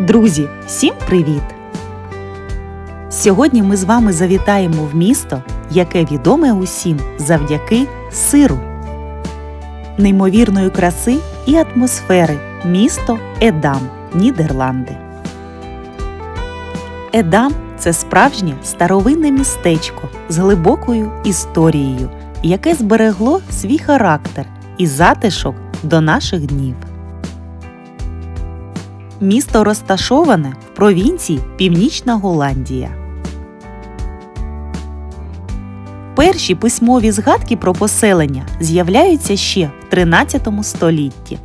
Друзі, всім привіт! Сьогодні ми з вами завітаємо в місто, яке відоме усім завдяки сиру, неймовірної краси і атмосфери місто Едам, Нідерланди. Едам це справжнє старовинне містечко з глибокою історією, яке зберегло свій характер і затишок до наших днів. Місто розташоване в провінції Північна Голландія. Перші письмові згадки про поселення з'являються ще в 13 столітті.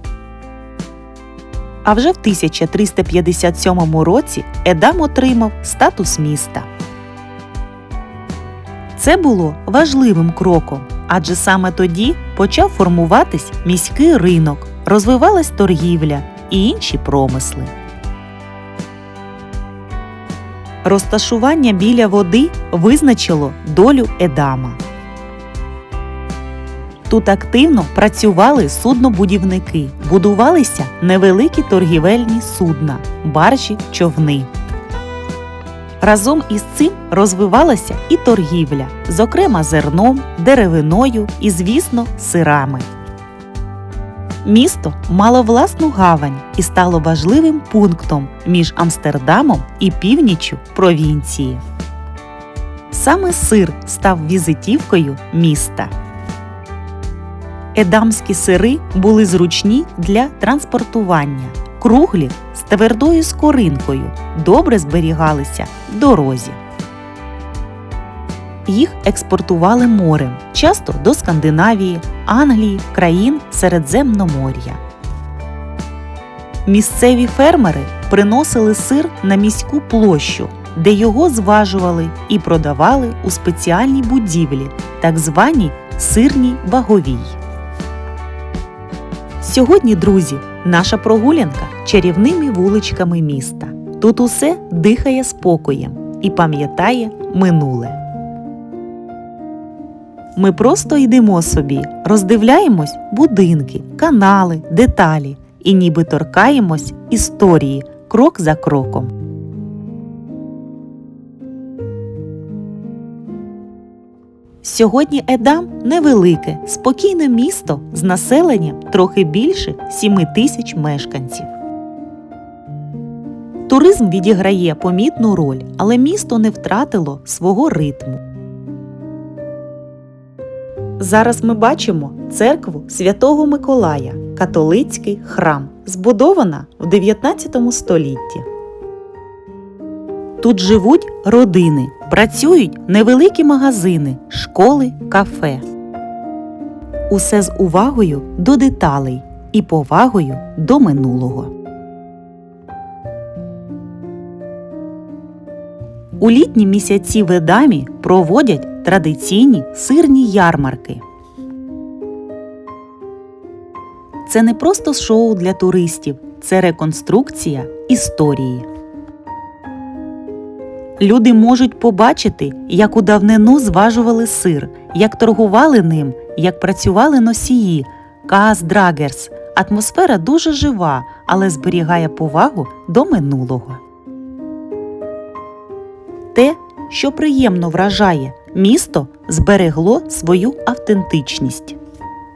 А вже в 1357 році Едам отримав статус міста. Це було важливим кроком, адже саме тоді почав формуватись міський ринок, розвивалась торгівля і інші промисли. Розташування біля води визначило долю Едама. Тут активно працювали суднобудівники, будувалися невеликі торгівельні судна, баржі, човни. Разом із цим розвивалася і торгівля, зокрема зерном, деревиною і, звісно, сирами. Місто мало власну гавань і стало важливим пунктом між Амстердамом і північчю провінції. Саме сир став візитівкою міста. Едамські сири були зручні для транспортування, круглі з твердою скоринкою, добре зберігалися в дорозі. Їх експортували морем, часто до Скандинавії, Англії, країн Середземномор'я. Місцеві фермери приносили сир на міську площу, де його зважували і продавали у спеціальній будівлі, так званій сирній ваговій. Сьогодні, друзі, наша прогулянка чарівними вуличками міста. Тут усе дихає спокоєм і пам'ятає минуле. Ми просто йдемо собі, роздивляємось будинки, канали, деталі і ніби торкаємось історії крок за кроком. Сьогодні Едам невелике, спокійне місто з населенням трохи більше 7 тисяч мешканців. Туризм відіграє помітну роль, але місто не втратило свого ритму. Зараз ми бачимо церкву Святого Миколая, католицький храм, збудована в 19 столітті. Тут живуть родини, працюють невеликі магазини, школи, кафе. Усе з увагою до деталей і повагою до минулого. У літні місяці в Едамі проводять традиційні сирні ярмарки. Це не просто шоу для туристів, це реконструкція історії. Люди можуть побачити, як у давнину зважували сир, як торгували ним, як працювали носії, Каас Драгерс. Атмосфера дуже жива, але зберігає повагу до минулого. Те, що приємно вражає, місто зберегло свою автентичність.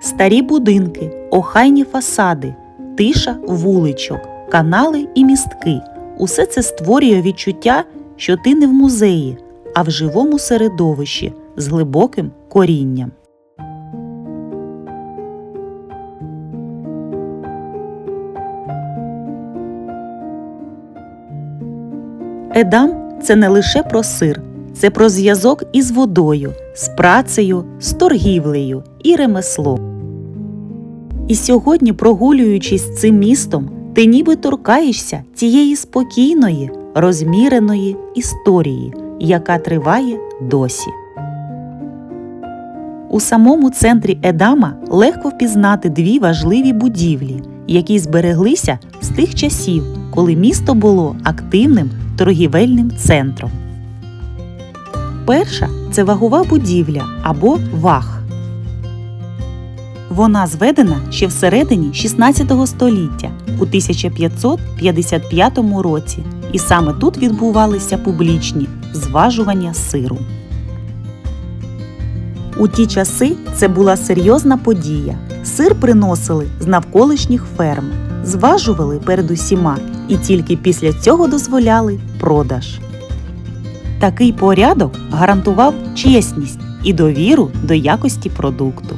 Старі будинки, охайні фасади, тиша вуличок, канали і містки усе це створює відчуття, що ти не в музеї, а в живому середовищі з глибоким корінням. Едам це не лише про сир, це про зв'язок із водою, з працею, з торгівлею і ремеслом. І сьогодні, прогулюючись цим містом, ти ніби торкаєшся цієї спокійної, розміреної історії, яка триває досі. У самому центрі Едама легко впізнати дві важливі будівлі, які збереглися з тих часів, коли місто було активним торгівельним центром. Перша це вагова будівля або ваг. Вона зведена ще всередині 16 століття у 1555 році, і саме тут відбувалися публічні зважування сиру. У ті часи це була серйозна подія. Сир приносили з навколишніх ферм, зважували перед усіма і тільки після цього дозволяли продаж. Такий порядок гарантував чесність і довіру до якості продукту.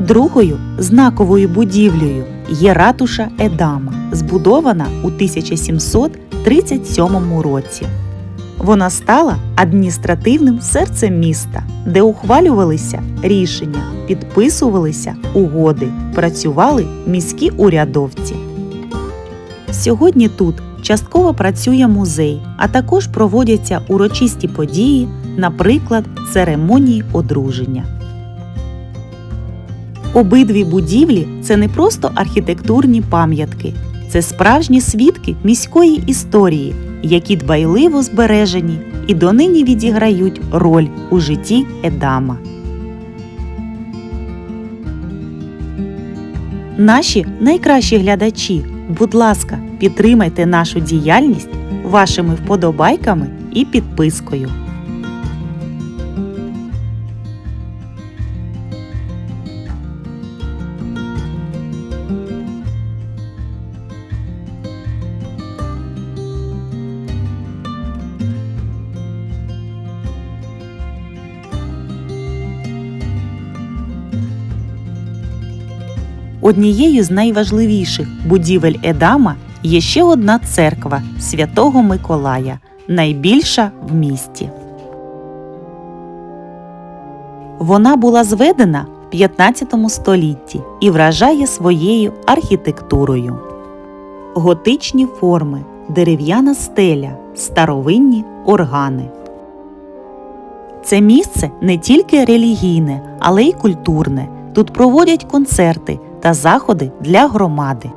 Другою знаковою будівлею є ратуша Едама, збудована у 1737 році. Вона стала адміністративним серцем міста, де ухвалювалися рішення, підписувалися угоди, працювали міські урядовці. Сьогодні тут частково працює музей, а також проводяться урочисті події, наприклад, церемонії одруження. Обидві будівлі це не просто архітектурні пам'ятки, це справжні свідки міської історії, які дбайливо збережені і донині відіграють роль у житті Едама. Наші найкращі глядачі, будь ласка, підтримайте нашу діяльність вашими вподобайками і підпискою. Однією з найважливіших будівель Едама є ще одна церква Святого Миколая, найбільша в місті. Вона була зведена в 15 столітті і вражає своєю архітектурою. Готичні форми, дерев'яна стеля, старовинні органи. Це місце не тільки релігійне, але й культурне. Тут проводять концерти та заходи для громади.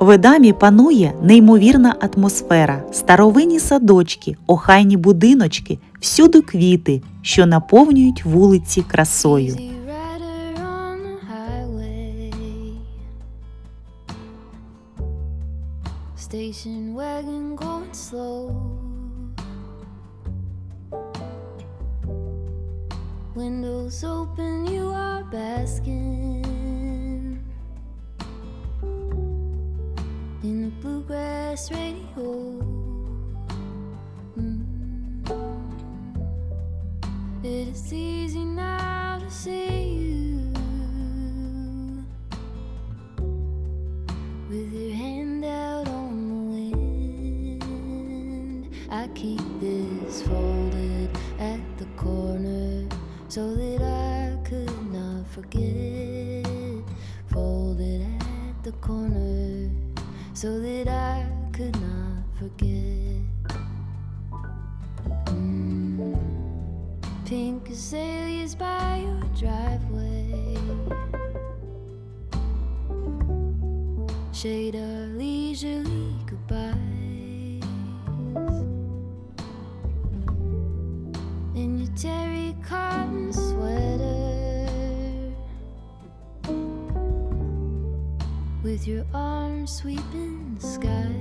В Едамі панує неймовірна атмосфера, старовинні садочки, охайні будиночки, всюди квіти, що наповнюють вулиці красою. Wagon going slow. Windows open, you are basking in the bluegrass radio. Mm. It is easy now to see keep this folded at the corner so that I could not forget. Folded at the corner so that I could not forget. Mm. Pink azaleas by your driveway. Shade our leisurely With your arms sweeping the sky.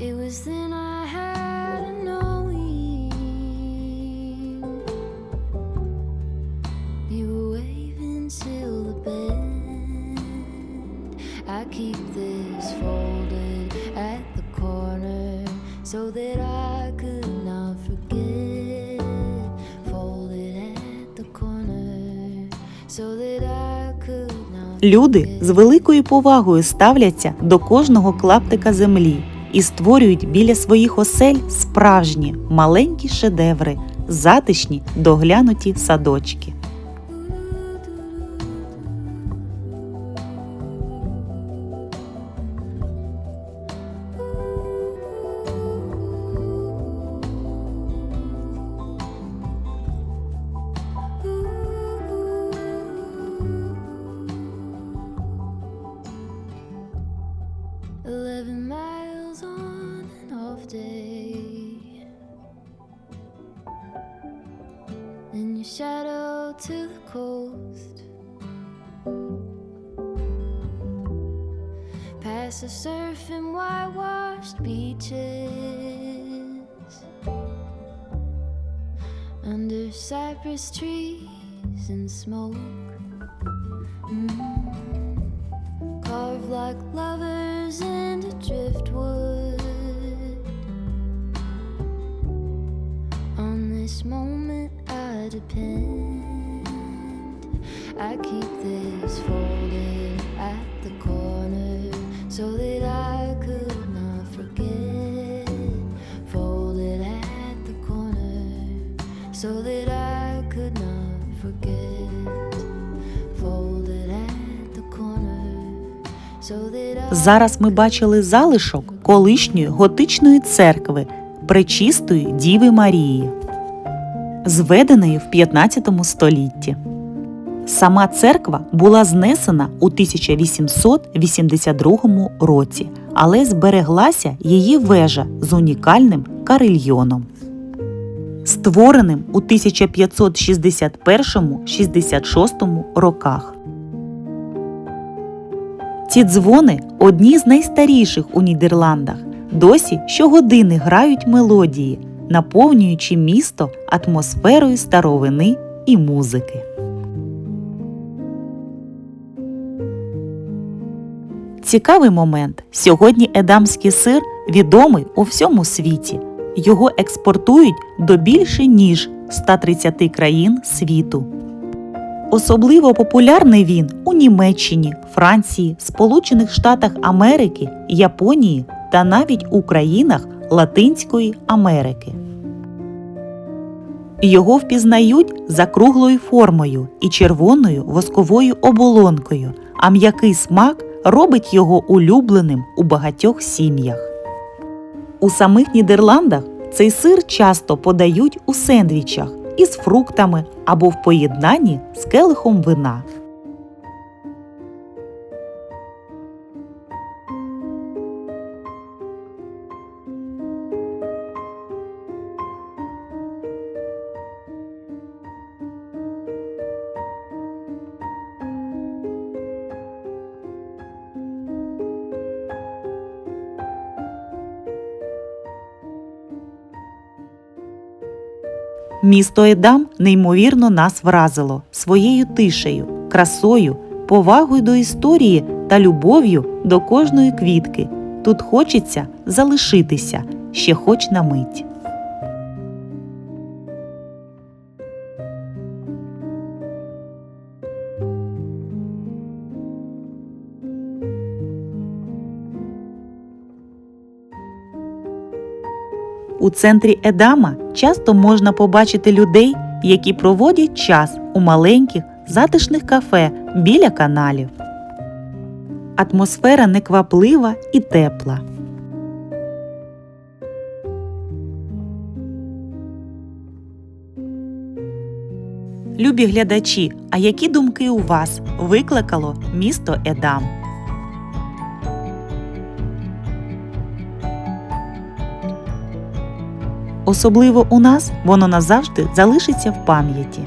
It was then I Люди з великою повагою ставляться до кожного клаптика землі і створюють біля своїх осель справжні маленькі шедеври, затишні доглянуті садочки. Your shadow to the coast. Past the surf and whitewashed beaches. Under cypress trees and smoke. Mm. Carved like lovers into driftwood. On this moment I depend. I keep this folded at the corner so that I could not forget. Folded at the corner so that I could not forget. Folded at the corner so that I Зараз ми бачили залишок колишньої готичної церкви Пречистої Діви Марії, зведеної в 15 столітті. Сама церква була знесена у 1882 році, але збереглася її вежа з унікальним карельйоном. Створеним у 1561-66 роках. Ці дзвони одні з найстаріших у Нідерландах. Досі щогодини грають мелодії, наповнюючи місто атмосферою старовини і музики. Цікавий момент. Сьогодні едамський сир відомий у всьому світі. Його експортують до більше ніж 130 країн світу. Особливо популярний він у Німеччині, Франції, Сполучених Штатах Америки, Японії та навіть у країнах Латинської Америки. Його впізнають за круглою формою і червоною восковою оболонкою, а м'який смак робить його улюбленим у багатьох сім'ях. У самих Нідерландах цей сир часто подають у сендвічах із фруктами або в поєднанні з келихом вина. Місто Едам неймовірно нас вразило своєю тишею, красою, повагою до історії та любов'ю до кожної квітки. Тут хочеться залишитися ще хоч на мить. У центрі Едама часто можна побачити людей, які проводять час у маленьких затишних кафе біля каналів. Атмосфера некваплива і тепла. Любі глядачі, а які думки у вас викликало місто Едам? Особливо у нас воно назавжди залишиться в пам'яті.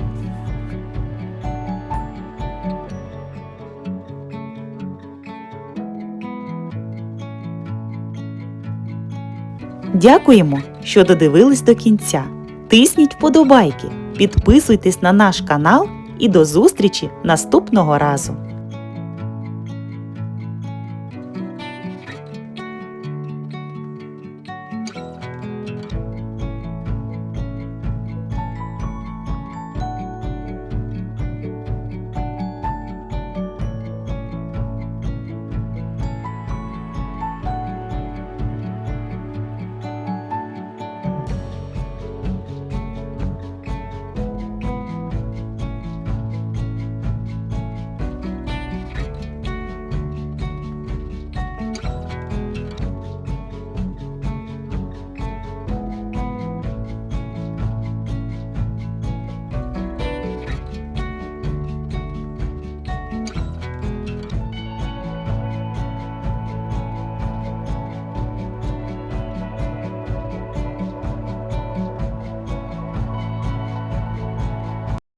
Дякуємо, що додивились до кінця. Тисніть вподобайки, підписуйтесь на наш канал і до зустрічі наступного разу!